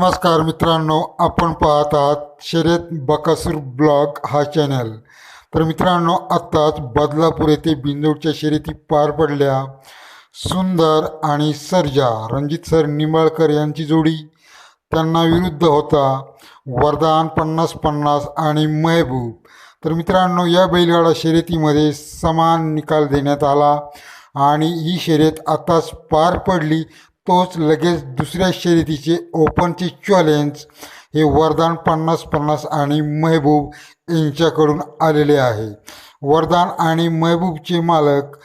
नमस्कार मित्रांनो आपण पाहत आहात शर्यत बकासूर ब्लॉग हा चॅनल. तर मित्रांनो आत्ताच बदलापूर येथे बिंदोडच्या शर्यती पार पडल्या. सुंदर आणि सर्जा रणजित सर निंबाळकर यांची जोडी त्यांना विरुद्ध होता. वरदान पन्नास पन्नास आणि महबूब. तर मित्रांनो या बैलगाडा शर्यतीमध्ये समान निकाल देण्यात आला आणि ही शर्यत आताच पार पडली. तोच लगेच दुसऱ्या शर्यतीचे ओपनचे चॅलेंज हे वरदान पन्नास पन्नास आणि महबूब यांच्याकडून आलेले आहे. वरदान आणि महबूबचे मालक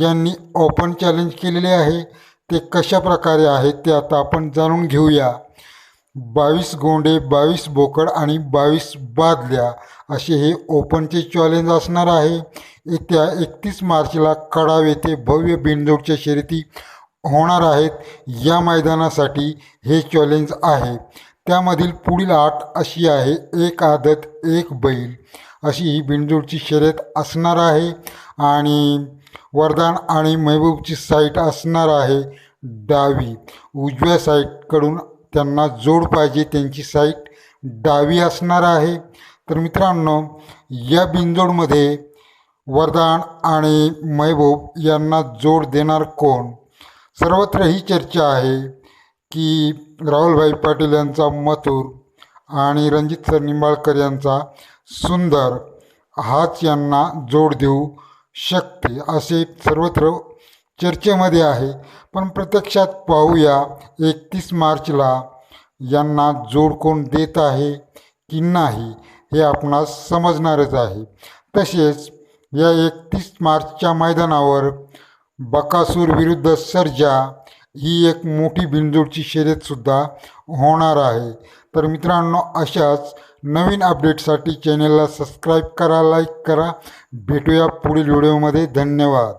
यांनी ओपन चॅलेंज केलेले आहे. ते कशा प्रकारे आहेत ते आता आपण जाणून घेऊया. बावीस गोंडे बावीस बोकड आणि बावीस बादल्या असे हे ओपनचे चॅलेंज असणार आहे. येत्या एकतीस मार्चला कडाव येथे भव्य बिनजोडच्या शर्यती होणार आहेत या मैदानासाठी हे चॅलेंज आहे. त्यामधील पुढील आठ अशी आहे. एक आदत एक बैल. अशी ही बिंदूरची शर्यत असणार आहे आणि वरदान आणि महबूबची साईट असणार आहे डावी. उजव्या साईटकडून त्यांना जोड पाहिजे त्यांची साईट डावी असणार आहे. तर मित्रांनो या बिंजोडमध्ये वरदान आणि महबूब यांना जोड देणार कोण? सर्वत्र ही चर्चा आहे की राहुलभाई पाटील यांचा मथुर आणि रणजित सर निंबाळकर यांचा सुंदर हाच यांना जोड देऊ शकते असे सर्वत्र चर्चेमध्ये आहे. पण प्रत्यक्षात पाहूया एकतीस मार्चला यांना जोड कोण देत आहे की नाही हे आपणास समजणारच आहे. तसेच या एकतीस मार्चच्या मैदानावर बकासूर विरुद्ध सर्जा ही एक मोठी बिनजोडची शर्यतसुद्धा होणार आहे. तर मित्रांनो अशाच नवीन अपडेटसाठी चॅनलला सबस्क्राईब करा लाईक करा. भेटूया पुढील व्हिडिओमध्ये धन्यवाद.